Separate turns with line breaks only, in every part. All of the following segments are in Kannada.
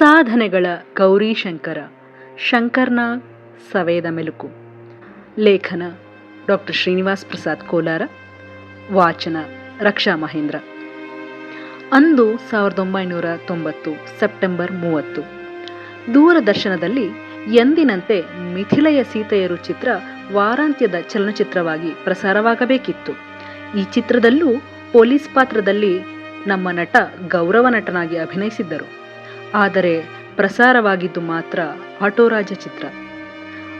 ಸಾಧನೆಗಳ ಗೌರೀಶಂಕರ ಶಂಕರ್ನ ಸವೇದ ಮೆಲುಕು. ಲೇಖನ ಡಾಕ್ಟರ್ ಶ್ರೀನಿವಾಸ್ ಪ್ರಸಾದ್ ಕೋಲಾರ. ವಾಚನ ರಕ್ಷಾ ಮಹೇಂದ್ರ. ಅಂದು ಸಾವಿರದ ಒಂಬೈನೂರ ತೊಂಬತ್ತು ಸೆಪ್ಟೆಂಬರ್ ಮೂವತ್ತು. ದೂರದರ್ಶನದಲ್ಲಿ ಎಂದಿನಂತೆ ಮಿಥಿಲೆಯ ಸೀತೆಯರು ಚಿತ್ರ ವಾರಾಂತ್ಯದ ಚಲನಚಿತ್ರವಾಗಿ ಪ್ರಸಾರವಾಗಬೇಕಿತ್ತು. ಈ ಚಿತ್ರದಲ್ಲೂ ಪೊಲೀಸ್ ಪಾತ್ರದಲ್ಲಿ ನಮ್ಮ ನಟ ಗೌರವ ನಟನಾಗಿ ಅಭಿನಯಿಸಿದ್ದರು. ಆದರೆ ಪ್ರಸಾರವಾಗಿದ್ದು ಮಾತ್ರ ಆಟೋರಾಜ ಚಿತ್ರ.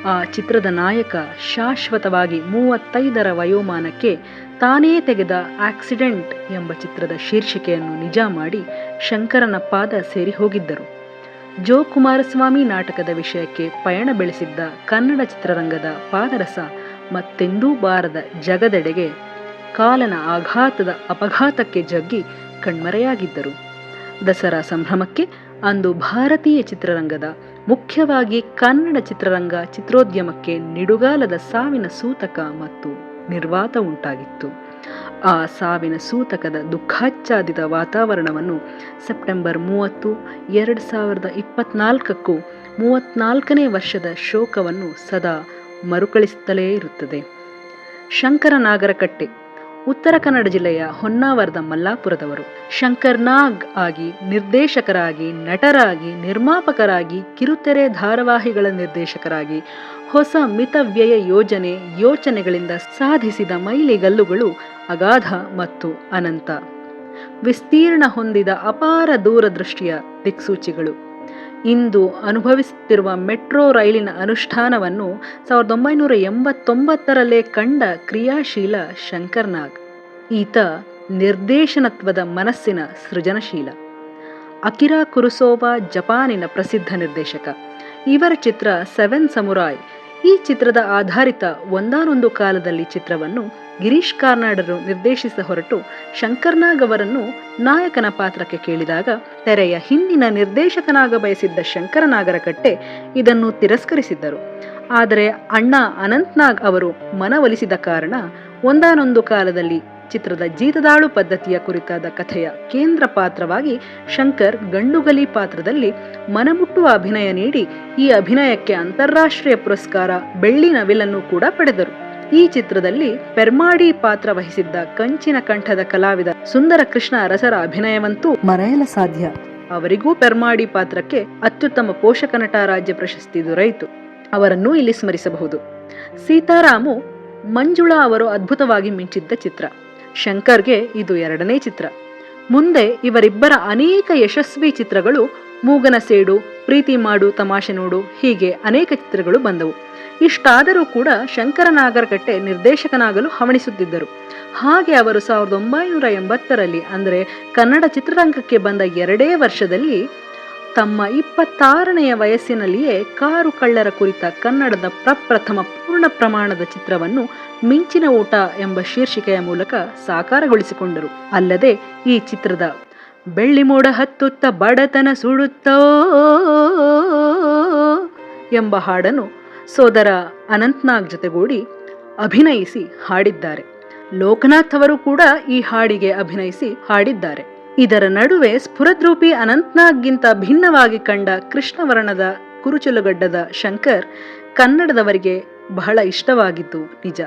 ಆ ಚಿತ್ರದ ನಾಯಕ ಶಾಶ್ವತವಾಗಿ ಮೂವತ್ತೈದರ ವಯೋಮಾನಕ್ಕೆ ತಾನೇ ತೆಗೆದ ಆಕ್ಸಿಡೆಂಟ್ ಎಂಬ ಚಿತ್ರದ ಶೀರ್ಷಿಕೆಯನ್ನು ನಿಜ ಮಾಡಿ ಶಂಕರನ ಪಾದ ಸೇರಿ ಹೋಗಿದ್ದರು. ಜೋ ಕುಮಾರಸ್ವಾಮಿ ನಾಟಕದ ವಿಷಯಕ್ಕೆ ಪಯಣ ಬೆಳೆಸಿದ್ದ ಕನ್ನಡ ಚಿತ್ರರಂಗದ ಪಾದರಸ ಮತ್ತೆಂದೂ ಬಾರದ ಜಗದೆಡೆಗೆ ಕಾಲನ ಆಘಾತದ ಅಪಘಾತಕ್ಕೆ ಜಗ್ಗಿ ಕಣ್ಮರೆಯಾಗಿದ್ದರು. ದಸರಾ ಸಂಭ್ರಮಕ್ಕೆ ಅಂದು ಭಾರತೀಯ ಚಿತ್ರರಂಗದ ಮುಖ್ಯವಾಗಿ ಕನ್ನಡ ಚಿತ್ರರಂಗ ಚಿತ್ರೋದ್ಯಮಕ್ಕೆ ನಿಡುಗಾಲದ ಸಾವಿನ ಸೂತಕ ಮತ್ತು ನಿರ್ವಾತ ಉಂಟಾಗಿತ್ತು. ಆ ಸಾವಿನ ಸೂತಕದ ದುಃಖಾಚ್ಛಾದಿತ ವಾತಾವರಣವನ್ನು ಸೆಪ್ಟೆಂಬರ್ ಮೂವತ್ತು, ಎರಡು ಸಾವಿರದ ಇಪ್ಪತ್ನಾಲ್ಕಕ್ಕೂ ಮೂವತ್ನಾಲ್ಕನೇ ವರ್ಷದ ಶೋಕವನ್ನು ಸದಾ ಮರುಕಳಿಸುತ್ತಲೇ ಇರುತ್ತದೆ. ಶಂಕರ ನಾಗರಕಟ್ಟೆ ಉತ್ತರ ಕನ್ನಡ ಜಿಲ್ಲೆಯ ಹೊನ್ನಾವರದ ಮಲ್ಲಾಪುರದವರು ಶಂಕರ್ ನಾಗ್ ಆಗಿ ನಿರ್ದೇಶಕರಾಗಿ, ನಟರಾಗಿ, ನಿರ್ಮಾಪಕರಾಗಿ, ಕಿರುತೆರೆ ಧಾರಾವಾಹಿಗಳ ನಿರ್ದೇಶಕರಾಗಿ, ಹೊಸ ಮಿತವ್ಯಯ ಯೋಜನೆ ಯೋಚನೆಗಳಿಂದ ಸಾಧಿಸಿದ ಮೈಲಿಗಲ್ಲುಗಳು ಅಗಾಧ ಮತ್ತು ಅನಂತ. ವಿಸ್ತೀರ್ಣ ಹೊಂದಿದ ಅಪಾರ ದೂರದೃಷ್ಟಿಯ ದಿಕ್ಸೂಚಿಗಳು. ಇಂದು ಅನುಭವಿಸುತ್ತಿರುವ ಮೆಟ್ರೋ ರೈಲಿನ ಅನುಷ್ಠಾನವನ್ನು ಸಾವಿರದ ಒಂಬೈನೂರ ಎಂಬತ್ತೊಂಬತ್ತರಲ್ಲೇ ಕಂಡ ಕ್ರಿಯಾಶೀಲ ಶಂಕರ್ನಾಗ್. ಈತ ನಿರ್ದೇಶನತ್ವದ ಮನಸ್ಸಿನ ಸೃಜನಶೀಲ. ಅಕಿರಾ ಕುರುಸೋವಾ ಜಪಾನಿನ ಪ್ರಸಿದ್ಧ ನಿರ್ದೇಶಕ. ಇವರ ಚಿತ್ರ ಸೆವೆನ್ ಸಮುರಾಯ್ ಈ ಚಿತ್ರದ ಆಧಾರಿತ ಒಂದಾನೊಂದು ಕಾಲದಲ್ಲಿ ಚಿತ್ರವನ್ನು ಗಿರೀಶ್ ಕಾರ್ನಾಡರು ನಿರ್ದೇಶಿಸ ಹೊರಟು ಶಂಕರ್ನಾಗ್ ಅವರನ್ನು ನಾಯಕನ ಪಾತ್ರಕ್ಕೆ ಕೇಳಿದಾಗ ತೆರೆಯ ಹಿಂದಿನ ನಿರ್ದೇಶಕನಾಗ ಬಯಸಿದ್ದ ಶಂಕರನಾಗರಕಟ್ಟೆ ಇದನ್ನು ತಿರಸ್ಕರಿಸಿದ್ದರು. ಆದರೆ ಅಣ್ಣ ಅನಂತ್ನಾಗ್ ಅವರು ಮನವೊಲಿಸಿದ ಕಾರಣ ಒಂದಾನೊಂದು ಕಾಲದಲ್ಲಿ ಚಿತ್ರದ ಜೀತದಾಳು ಪದ್ಧತಿಯ ಕುರಿತಾದ ಕಥೆಯ ಕೇಂದ್ರ ಪಾತ್ರವಾಗಿ ಶಂಕರ್ ಗಂಡುಗಲಿ ಪಾತ್ರದಲ್ಲಿ ಮನಮುಟ್ಟುವ ಅಭಿನಯ ನೀಡಿ ಈ ಅಭಿನಯಕ್ಕೆ ಅಂತಾರಾಷ್ಟ್ರೀಯ ಪುರಸ್ಕಾರ ಬೆಳ್ಳಿ ನವಿಲನ್ನು ಕೂಡ ಪಡೆದರು. ಈ ಚಿತ್ರದಲ್ಲಿ ಪೆರ್ಮಾಡಿ ಪಾತ್ರ ವಹಿಸಿದ್ದ ಕಂಚಿನ ಕಂಠದ ಕಲಾವಿದ ಸುಂದರ ಕೃಷ್ಣ ಅರಸರ ಅಭಿನಯವಂತೂ ಮರೆಯಲು ಸಾಧ್ಯ. ಅವರಿಗೂ ಪೆರ್ಮಾಡಿ ಪಾತ್ರಕ್ಕೆ ಅತ್ಯುತ್ತಮ ಪೋಷಕ ನಟ ರಾಜ್ಯ ಪ್ರಶಸ್ತಿ ದೊರೆಯಿತು. ಅವರನ್ನು ಇಲ್ಲಿ ಸ್ಮರಿಸಬಹುದು. ಸೀತಾರಾಮು ಮಂಜುಳಾ ಅವರು ಅದ್ಭುತವಾಗಿ ಮಿಂಚಿದ್ದ ಚಿತ್ರ. ಶಂಕರ್ಗೆ ಇದು ಎರಡನೇ ಚಿತ್ರ. ಮುಂದೆ ಇವರಿಬ್ಬರ ಅನೇಕ ಯಶಸ್ವಿ ಚಿತ್ರಗಳು ಮೂಗನ ಸೇಡು, ಪ್ರೀತಿ ಮಾಡು, ತಮಾಷೆ ನೋಡು ಹೀಗೆ ಅನೇಕ ಚಿತ್ರಗಳು ಬಂದವು. ಇಷ್ಟಾದರೂ ಕೂಡ ಶಂಕರ ನಾಗರಕಟ್ಟೆ ನಿರ್ದೇಶಕನಾಗಲು ಹವಣಿಸುತ್ತಿದ್ದರು. ಹಾಗೆ ಅವರು ಸಾವಿರದ ಒಂಬೈನೂರ ಎಂಬತ್ತರಲ್ಲಿ ಅಂದರೆ ಕನ್ನಡ ಚಿತ್ರರಂಗಕ್ಕೆ ಬಂದ ಎರಡೇ ವರ್ಷದಲ್ಲಿ ತಮ್ಮ ಇಪ್ಪತ್ತಾರನೆಯ ವಯಸ್ಸಿನಲ್ಲಿಯೇ ಕಾರು ಕಳ್ಳರ ಕುರಿತ ಕನ್ನಡದ ಪ್ರಪ್ರಥಮ ಪೂರ್ಣ ಪ್ರಮಾಣದ ಚಿತ್ರವನ್ನು ಮಿಂಚಿನ ಊಟ ಎಂಬ ಶೀರ್ಷಿಕೆಯ ಮೂಲಕ ಸಾಕಾರಗೊಳಿಸಿಕೊಂಡರು. ಅಲ್ಲದೆ ಈ ಚಿತ್ರದ ಬೆಳ್ಳಿ ಮೋಡ ಹತ್ತುತ್ತ ಬಡತನ ಸುಡುತ್ತೋ ಎಂಬ ಹಾಡನ್ನು ಸೋದರ ಅನಂತ್ನಾಗ್ ಜೊತೆಗೂಡಿ ಅಭಿನಯಿಸಿ ಹಾಡಿದ್ದಾರೆ. ಲೋಕನಾಥ್ ಅವರು ಕೂಡ ಈ ಹಾಡಿಗೆ ಅಭಿನಯಿಸಿ ಹಾಡಿದ್ದಾರೆ. ಇದರ ನಡುವೆ ಸ್ಫುರದ್ರೂಪಿ ಅನಂತ್ನಾಗ್ಗಿಂತ ಭಿನ್ನವಾಗಿ ಕಂಡ ಕೃಷ್ಣವರ್ಣದ ಕುರುಚಲುಗಡ್ಡದ ಶಂಕರ್ ಕನ್ನಡದವರಿಗೆ ಬಹಳ ಇಷ್ಟವಾಗಿದ್ದು ನಿಜ.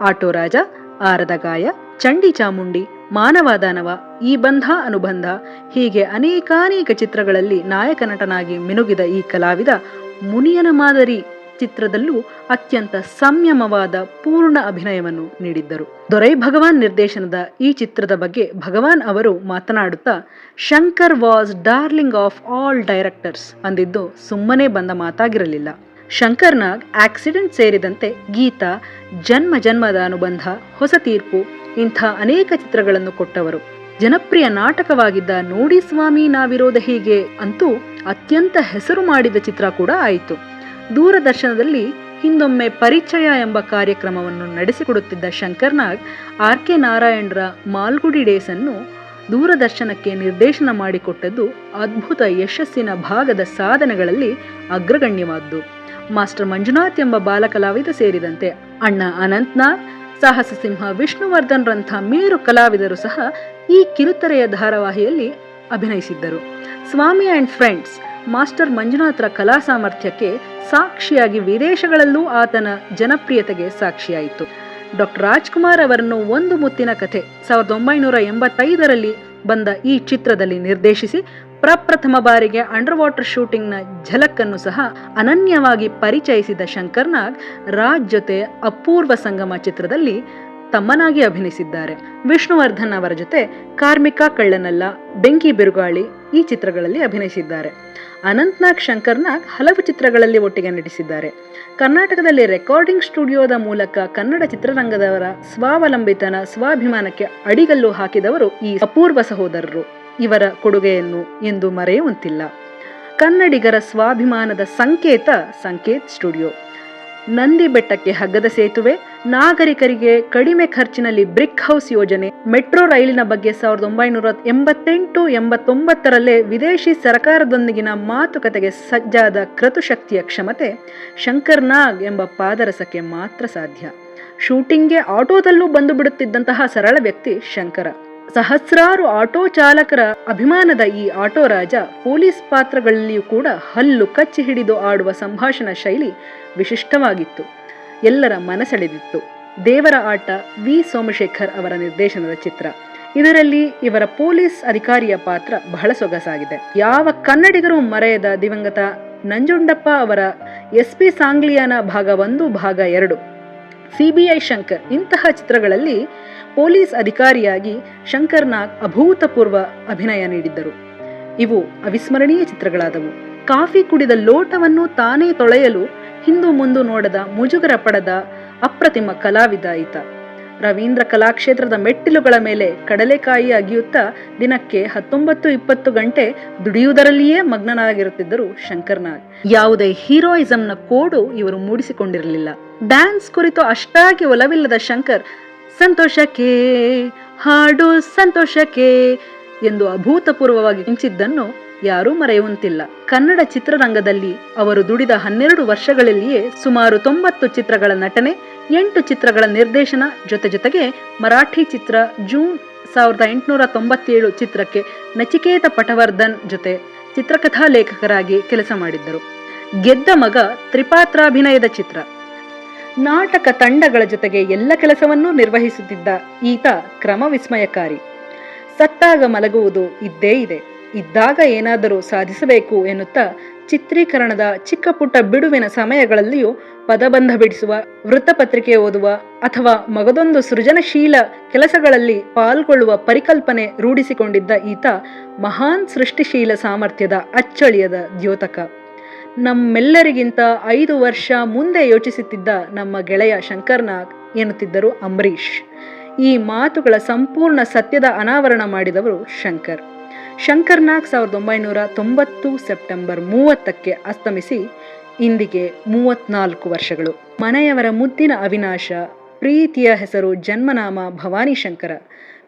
ಆಟೋ ರಾಜ, ಆರದ ಗಾಯ, ಚಂಡಿ ಚಾಮುಂಡಿ ಮಾನವ ದಾನವ ಈ ಬಂಧ ಅನುಬಂಧ ಹೀಗೆ ಅನೇಕಾನೇಕ ಚಿತ್ರಗಳಲ್ಲಿ ನಾಯಕ ನಟನಾಗಿ ಮಿನುಗಿದ ಈ ಕಲಾವಿದ ಮುನಿಯನ ಮಾದರಿ ಚಿತ್ರದಲ್ಲೂ ಅತ್ಯಂತ ಸಂಯಮವಾದ ಪೂರ್ಣ ಅಭಿನಯವನ್ನು ನೀಡಿದ್ದರು. ದೊರೈ ಭಗವಾನ್ ನಿರ್ದೇಶನದ ಈ ಚಿತ್ರದ ಬಗ್ಗೆ ಭಗವಾನ್ ಅವರು ಮಾತನಾಡುತ್ತಾ, Shankar was darling of all directors ಅಂದಿದ್ದು ಸುಮ್ಮನೆ ಬಂದ ಮಾತಾಗಿರಲಿಲ್ಲ. ಶಂಕರ್ನಾಗ್ ಆಕ್ಸಿಡೆಂಟ್ ಸೇರಿದಂತೆ ಗೀತಾ, ಜನ್ಮ ಜನ್ಮದ ಅನುಬಂಧ ಹೊಸ ತೀರ್ಪು, ಇಂಥ ಅನೇಕ ಚಿತ್ರಗಳನ್ನು ಕೊಟ್ಟವರು. ಜನಪ್ರಿಯ ನಾಟಕವಾಗಿದ್ದ ನೋಡಿ ಸ್ವಾಮಿ ನಾವಿರೋದ ಹೀಗೆ ಅಂತೂ ಅತ್ಯಂತ ಹೆಸರು ಮಾಡಿದ ಚಿತ್ರ ಕೂಡ ಆಯಿತು. ದೂರದರ್ಶನದಲ್ಲಿ ಹಿಂದೊಮ್ಮೆ ಪರಿಚಯ ಎಂಬ ಕಾರ್ಯಕ್ರಮವನ್ನು ನಡೆಸಿಕೊಡುತ್ತಿದ್ದ ಶಂಕರ್ನಾಗ್ ಆರ್ ಕೆ ನಾರಾಯಣರ ಮಾಲ್ಗುಡಿ ಡೇಸ್ ಅನ್ನು ದೂರದರ್ಶನಕ್ಕೆ ನಿರ್ದೇಶನ ಮಾಡಿಕೊಟ್ಟದ್ದು ಅದ್ಭುತ ಯಶಸ್ಸಿನ ಭಾಗದ ಸಾಧನೆಗಳಲ್ಲಿ ಅಗ್ರಗಣ್ಯವಾದ್ದು. ಮಾಸ್ಟರ್ ಮಂಜುನಾಥ್ ಎಂಬ ಬಾಲಕಲಾವಿದ ಸೇರಿದಂತೆ ಅಣ್ಣ ಅನಂತ್ನಾಗ್, ಸಾಹಸ ಸಿಂಹ ವಿಷ್ಣುವರ್ಧನ್ ರಂಥ ಮೇರು ಕಲಾವಿದರು ಸಹ ಈ ಕಿರುತೆರೆಯ ಧಾರಾವಾಹಿಯಲ್ಲಿ ಅಭಿನಯಿಸಿದ್ದರು. ಸ್ವಾಮಿ ಆ್ಯಂಡ್ ಫ್ರೆಂಡ್ಸ್ ಮಾಸ್ಟರ್ ಮಂಜುನಾಥರ ಕಲಾ ಸಾಮರ್ಥ್ಯಕ್ಕೆ ಸಾಕ್ಷಿಯಾಗಿ ವಿದೇಶಗಳಲ್ಲೂ ಆತನ ಜನಪ್ರಿಯತೆಗೆ ಸಾಕ್ಷಿಯಾಯಿತು. ಡಾಕ್ಟರ್ ರಾಜ್ಕುಮಾರ್ ಅವರನ್ನು ಒಂದು ಮುತ್ತಿನ ಕಥೆ ಸಾವಿರದ ಒಂಬೈನೂರ ಎಂಬತ್ತೈದರಲ್ಲಿ ಬಂದ ಈ ಚಿತ್ರದಲ್ಲಿ ನಿರ್ದೇಶಿಸಿ, ಪ್ರಪ್ರಥಮ ಬಾರಿಗೆ ಅಂಡರ್ ವಾಟರ್ ಶೂಟಿಂಗ್ನ ಝಲಕ್ಕನ್ನು ಸಹ ಅನನ್ಯವಾಗಿ ಪರಿಚಯಿಸಿದ ಶಂಕರ್ನಾಗ್ ರಾಜ್ ಜೊತೆ ಅಪೂರ್ವ ಸಂಗಮ ಚಿತ್ರದಲ್ಲಿ ತಮ್ಮನಾಗಿ ಅಭಿನಯಿಸಿದ್ದಾರೆ. ವಿಷ್ಣುವರ್ಧನ್ ಅವರ ಜೊತೆ ಕಾರ್ಮಿಕ ಕಳ್ಳನಲ್ಲ, ಬೆಂಕಿ ಬಿರುಗಾಳಿ ಈ ಚಿತ್ರಗಳಲ್ಲಿ ಅಭಿನಯಿಸಿದ್ದಾರೆ. ಅನಂತ್ನಾಗ್ ಶಂಕರ್ನಾಗ್ ಹಲವು ಚಿತ್ರಗಳಲ್ಲಿ ಒಟ್ಟಿಗೆ ನಟಿಸಿದ್ದಾರೆ. ಕರ್ನಾಟಕದಲ್ಲಿ ರೆಕಾರ್ಡಿಂಗ್ ಸ್ಟುಡಿಯೋದ ಮೂಲಕ ಕನ್ನಡ ಚಿತ್ರರಂಗದವರ ಸ್ವಾವಲಂಬಿತನ, ಸ್ವಾಭಿಮಾನಕ್ಕೆ ಅಡಿಗಲ್ಲು ಹಾಕಿದವರು ಈ ಅಪೂರ್ವ ಸಹೋದರರು. ಇವರ ಕೊಡುಗೆಯನ್ನು ಎಂದು ಮರೆಯುವಂತಿಲ್ಲ. ಕನ್ನಡಿಗರ ಸ್ವಾಭಿಮಾನದ ಸಂಕೇತ ಸಂಕೇತ್ ಸ್ಟುಡಿಯೋ. ನಂದಿ ಬೆಟ್ಟಕ್ಕೆ ಹಗ್ಗದ ಸೇತುವೆ, ನಾಗರಿಕರಿಗೆ ಕಡಿಮೆ ಖರ್ಚಿನಲ್ಲಿ ಬ್ರಿಕ್ ಹೌಸ್ ಯೋಜನೆ, ಮೆಟ್ರೋ ರೈಲಿನ ಬಗ್ಗೆ ಸಾವಿರದ ಒಂಬೈನೂರ ಎಂಬತ್ತೆಂಟು ಎಂಬತ್ತೊಂಬತ್ತರಲ್ಲೇ ವಿದೇಶಿ ಸರ್ಕಾರದೊಂದಿಗಿನ ಮಾತುಕತೆಗೆ ಸಜ್ಜಾದ ಕೃತುಶಕ್ತಿಯ ಕ್ಷಮತೆ, ಶಂಕರ್ ನಾಗ್ ಎಂಬ ಪಾದರಸಕ್ಕೆ ಮಾತ್ರ ಸಾಧ್ಯ. ಶೂಟಿಂಗ್ಗೆ ಆಟೋದಲ್ಲೂ ಬಂದು ಬಿಡುತ್ತಿದ್ದಂತಹ ಸರಳ ವ್ಯಕ್ತಿ ಶಂಕರ. ಸಹಸ್ರಾರು ಆಟೋ ಚಾಲಕರ ಅಭಿಮಾನದ ಈ ಆಟೋ ರಾಜ ಪೊಲೀಸ್ ಪಾತ್ರಗಳಲ್ಲಿಯೂ ಕೂಡ ಹಲ್ಲು ಕಚ್ಚಿ ಹಿಡಿದು ಆಡುವ ಸಂಭಾಷಣಾ ಶೈಲಿ ವಿಶಿಷ್ಟವಾಗಿತ್ತು. ಎಲ್ಲರ ಮನಸೆಳೆದಿತ್ತು. ದೇವರ ಆಟ ವಿ. ಸೋಮಶೇಖರ್ ಅವರ ನಿರ್ದೇಶನದ ಚಿತ್ರ. ಇದರಲ್ಲಿ ಇವರ ಪೊಲೀಸ್ ಅಧಿಕಾರಿಯ ಪಾತ್ರ ಬಹಳ ಸೊಗಸಾಗಿದೆ. ಯಾವ ಕನ್ನಡಿಗರು ಮರೆಯದ ದಿವಂಗತ ನಂಜುಂಡಪ್ಪ ಅವರ ಎಸ್. ಪಿ. ಸಾಂಗ್ಲಿಯಾನ ಭಾಗ ಒಂದು, ಭಾಗ ಎರಡು. ಸಿಬಿಐ ಶಂಕರ್. ಇಂತಹ ಚಿತ್ರಗಳಲ್ಲಿ ಪೊಲೀಸ್ ಅಧಿಕಾರಿಯಾಗಿ ಶಂಕರ್ ನಾಗ್ ಅಭೂತಪೂರ್ವ ಅಭಿನಯ ನೀಡಿದ್ದರು. ಇವು ಅವಿಸ್ಮರಣೀಯ ಚಿತ್ರಗಳಾದವು. ಕಾಫಿ ಕುಡಿದ ಲೋಟವನ್ನು ತಾನೇ ತೊಳೆಯಲು ಹಿಂದು ಮುಂದು ನೋಡದ ಮುಜುಗರ ಪಡದ ಅಪ್ರತಿಮ ಕಲಾವಿದ ಈತ. ರವೀಂದ್ರ ಕಲಾಕ್ಷೇತ್ರದ ಮೆಟ್ಟಿಲುಗಳ ಮೇಲೆ ಕಡಲೆಕಾಯಿ ಅಗಿಯುತ್ತಾ ದಿನಕ್ಕೆ ಹತ್ತೊಂಬತ್ತು ಇಪ್ಪತ್ತು ಗಂಟೆ ದುಡಿಯುವುದರಲ್ಲಿಯೇ ಮಗ್ನನಾಗಿರುತ್ತಿದ್ದರು ಶಂಕರ್ನಾಗ್. ಯಾವುದೇ ಹೀರೋಯಿಸಂನ ಕೋಡು ಇವರು ಮೂಡಿಸಿಕೊಂಡಿರಲಿಲ್ಲ. ಡ್ಯಾನ್ಸ್ ಕುರಿತು ಅಷ್ಟಾಗಿ ಒಲವಿಲ್ಲದ ಶಂಕರ್, ಸಂತೋಷಕ್ಕೆ, ಹಾಡು ಸಂತೋಷಕ್ಕೆ ಎಂದು ಅಭೂತಪೂರ್ವವಾಗಿ ಮಿಂಚಿದ್ದನ್ನು ಯಾರೂ ಮರೆಯುವಂತಿಲ್ಲ. ಕನ್ನಡ ಚಿತ್ರರಂಗದಲ್ಲಿ ಅವರು ದುಡಿದ ಹನ್ನೆರಡು ವರ್ಷಗಳಲ್ಲಿಯೇ ಸುಮಾರು ತೊಂಬತ್ತು ಚಿತ್ರಗಳ ನಟನೆ ಎಂಟು ಚಿತ್ರಗಳ ನಿರ್ದೇಶನ ಜೊತೆ ಜೊತೆಗೆ ಮರಾಠಿ ಚಿತ್ರ ಜೂನ್ ಸಾವಿರದ ಎಂಟುನೂರ ತೊಂಬತ್ತೇಳು ಚಿತ್ರಕ್ಕೆ ನಚಿಕೇತ ಪಟವರ್ಧನ್ ಜೊತೆ ಚಿತ್ರಕಥಾ ಲೇಖಕರಾಗಿ ಕೆಲಸ ಮಾಡಿದ್ದರು. ಗೆದ್ದ ಮಗ ತ್ರಿಪಾತ್ರಾಭಿನಯದ ಚಿತ್ರ. ನಾಟಕ ತಂಡಗಳ ಜೊತೆಗೆ ಎಲ್ಲ ಕೆಲಸವನ್ನೂ ನಿರ್ವಹಿಸುತ್ತಿದ್ದ ಈತ ಕ್ರಮ ವಿಸ್ಮಯಕಾರಿ ಸತ್ತಾಗ ಮಲಗುವುದು ಇದ್ದೇ ಇದೆ. ಇದ್ದಾಗ ಏನಾದರೂ ಸಾಧಿಸಬೇಕು ಎನ್ನುತ್ತಾ ಚಿತ್ರೀಕರಣದ ಚಿಕ್ಕ ಪುಟ್ಟ ಬಿಡುವಿನ ಸಮಯಗಳಲ್ಲಿಯೂ ಪದಬಂಧ ಬಿಡಿಸುವ, ವೃತ್ತಪತ್ರಿಕೆ ಓದುವ ಅಥವಾ ಮಗದೊಂದು ಸೃಜನಶೀಲ ಕೆಲಸಗಳಲ್ಲಿ ಪಾಲ್ಗೊಳ್ಳುವ ಪರಿಕಲ್ಪನೆ ರೂಢಿಸಿಕೊಂಡಿದ್ದ ಈತ ಮಹಾನ್ ಸೃಷ್ಟಿಶೀಲ ಸಾಮರ್ಥ್ಯದ ಅಚ್ಚಳಿಯದ ದ್ಯೋತಕ. ನಮ್ಮೆಲ್ಲರಿಗಿಂತ ಐದು ವರ್ಷ ಮುಂದೆ ಯೋಚಿಸುತ್ತಿದ್ದ ನಮ್ಮ ಗೆಳೆಯ ಶಂಕರ್ನಾಗ್ ಎನ್ನುತ್ತಿದ್ದರು ಅಂಬರೀಷ್. ಈ ಮಾತುಗಳ ಸಂಪೂರ್ಣ ಸತ್ಯದ ಅನಾವರಣ ಮಾಡಿದವರು ಶಂಕರ್. ಶಂಕರ್ನಾಗ್ ಸಾವಿರದ ಒಂಬೈನೂರ ತೊಂಬತ್ತು ಸೆಪ್ಟೆಂಬರ್ ಮೂವತ್ತಕ್ಕೆ ಅಸ್ತಮಿಸಿ, ಇಂದಿಗೆ ಮೂವತ್ನಾಲ್ಕು ವರ್ಷಗಳು. ಮನೆಯವರ ಮುದ್ದಿನ ಅವಿನಾಶ, ಪ್ರೀತಿಯ ಹೆಸರು ಜನ್ಮನಾಮ ಭವಾನಿ ಶಂಕರ.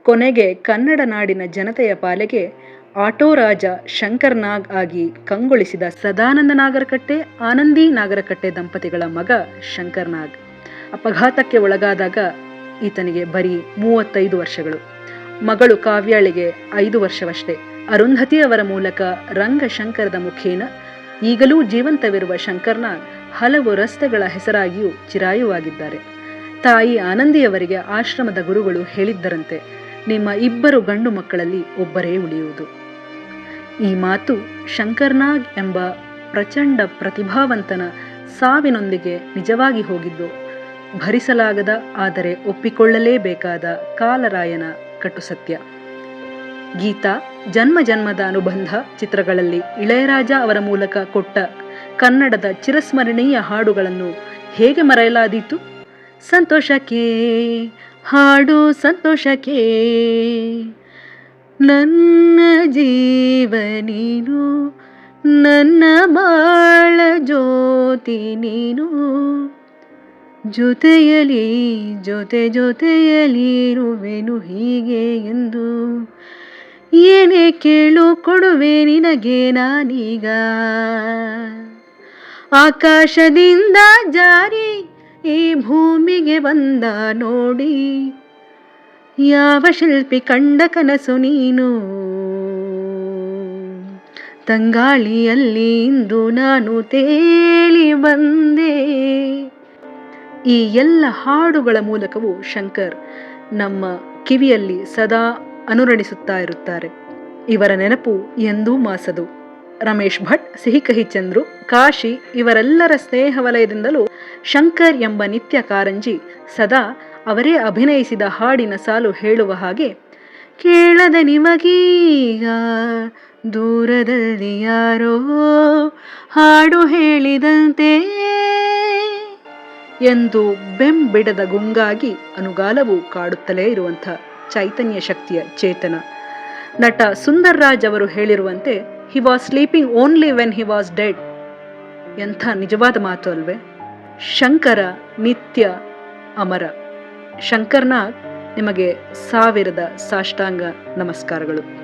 ಕೊನೆಗೆ ಕನ್ನಡ ನಾಡಿನ ಜನತೆಯ ಪಾಲಿಗೆ ಆಟೋ ರಾಜ ಶಂಕರ್ನಾಗ್ ಆಗಿ ಕಂಗೊಳಿಸಿದ ಸದಾನಂದ ನಾಗರಕಟ್ಟೆ, ಆನಂದಿ ನಾಗರಕಟ್ಟೆ ದಂಪತಿಗಳ ಮಗ ಶಂಕರ್ನಾಗ್. ಅಪಘಾತಕ್ಕೆ ಒಳಗಾದಾಗ ಈತನಿಗೆ ಬರೀ ಮೂವತ್ತೈದು ವರ್ಷಗಳು. ಮಗಳು ಕಾವ್ಯಾಳಿಗೆ ಐದು ವರ್ಷವಷ್ಟೇ. ಅರುಂಧತಿ ಅವರ ಮೂಲಕ ರಂಗಶಂಕರದ ಮುಖೇನ, ಈಗಲೂ ಜೀವಂತವಿರುವ ಶಂಕರ್ನಾಗ್ ಹಲವು ರಸ್ತೆಗಳ ಹೆಸರಾಗಿಯೂ ಚಿರಾಯುವಾಗಿದ್ದಾರೆ. ತಾಯಿ ಆನಂದಿಯವರಿಗೆ ಆಶ್ರಮದ ಗುರುಗಳು ಹೇಳಿದ್ದರಂತೆ, ನಿಮ್ಮ ಇಬ್ಬರು ಗಂಡು ಮಕ್ಕಳಲ್ಲಿ ಒಬ್ಬರೇ ಉಳಿಯುವುದು. ಈ ಮಾತು ಶಂಕರ್ನಾಗ್ ಎಂಬ ಪ್ರಚಂಡ ಪ್ರತಿಭಾವಂತನ ಸಾವಿನೊಂದಿಗೆ ನಿಜವಾಗಿ ಹೋಗಿದ್ದು, ಭರಿಸಲಾಗದ ಆದರೆ ಒಪ್ಪಿಕೊಳ್ಳಲೇಬೇಕಾದ ಕಾಲರಾಯನ ಕಟು ಸತ್ಯ ಗೀತಾ, ಜನ್ಮ ಜನ್ಮದ ಅನುಬಂಧ ಚಿತ್ರಗಳಲ್ಲಿ ಇಳೆಯರಾಜ ಅವರ ಮೂಲಕ ಕೊಟ್ಟ ಕನ್ನಡದ ಚಿರಸ್ಮರಣೀಯ ಹಾಡುಗಳನ್ನು ಹೇಗೆ ಮರೆಯಲಾದೀತು? ಸಂತೋಷಕ್ಕೆ, ಹಾಡು ಸಂತೋಷಕ್ಕೆ. ನನ್ನ ಜೀವನೀನು, ನನ್ನ ಬಾಳ ಜ್ಯೋತಿ ನೀನು. ಜೊತೆಯಲಿ, ಜೊತೆ ಜೊತೆಯಲಿರುವೆನು ಹೀಗೆ ಎಂದು ಏನೇ ಕೇಳು ಕೊಡುವೆ ನಿನಗೆ ನಾನೀಗ. ಆಕಾಶದಿಂದ ಜಾರಿ ಈ ಭೂಮಿಗೆ ಬಂದ ನೋಡಿ, ಯಾವ ಶಿಲ್ಪಿ ಕಂಡ ಕನಸು ನೀನು? ತಂಗಾಳಿಯಲ್ಲಿ ಇಂದು ನಾನು ತೇಲಿ ಬಂದೆ. ಈ ಎಲ್ಲ ಹಾಡುಗಳ ಮೂಲಕವೂ ಶಂಕರ್ ನಮ್ಮ ಕಿವಿಯಲ್ಲಿ ಸದಾ ಅನುರಣಿಸುತ್ತಾ ಇರುತ್ತಾರೆ. ಇವರ ನೆನಪು ಎಂದೂ ಮಾಸದು. ರಮೇಶ್ ಭಟ್ ಸಿಹಿಕಹಿ ಚಂದ್ರು, ಕಾಶಿ ಇವರೆಲ್ಲರ ಸ್ನೇಹ ವಲಯದಿಂದಲೂ ಶಂಕರ್ ಎಂಬ ನಿತ್ಯ ಕಾರಂಜಿ ಸದಾ ಅವರೇ ಅಭಿನಯಿಸಿದ ಹಾಡಿನ ಸಾಲು ಹೇಳುವ ಹಾಗೆ, ಕೇಳದ ನಿಮಗೀಗ ದೂರದಲ್ಲಿ ಯಾರೋ ಹಾಡು ಹೇಳಿದಂತೆ ಎಂದು ಬೆಂಬಿಡದ ಗುಂಗಾಗಿ ಅನುಗಾಲವು ಕಾಡುತ್ತಲೇ ಇರುವಂಥ ಚೈತನ್ಯ ಶಕ್ತಿಯ ಚೇತನ. ನಟ ಸುಂದರ್ ರಾಜ್ ಅವರು ಹೇಳಿರುವಂತೆ he was sleeping only when he was dead ಎಂಥ ನಿಜವಾದ ಮಾತು ಅಲ್ವೇ. ಶಂಕರ ನಿತ್ಯ ಅಮರ. ಶಂಕರ್ನಾಗ್ ನಿಮಗೆ ಸಾವಿರದ ಸಾಷ್ಟಾಂಗ ನಮಸ್ಕಾರಗಳು.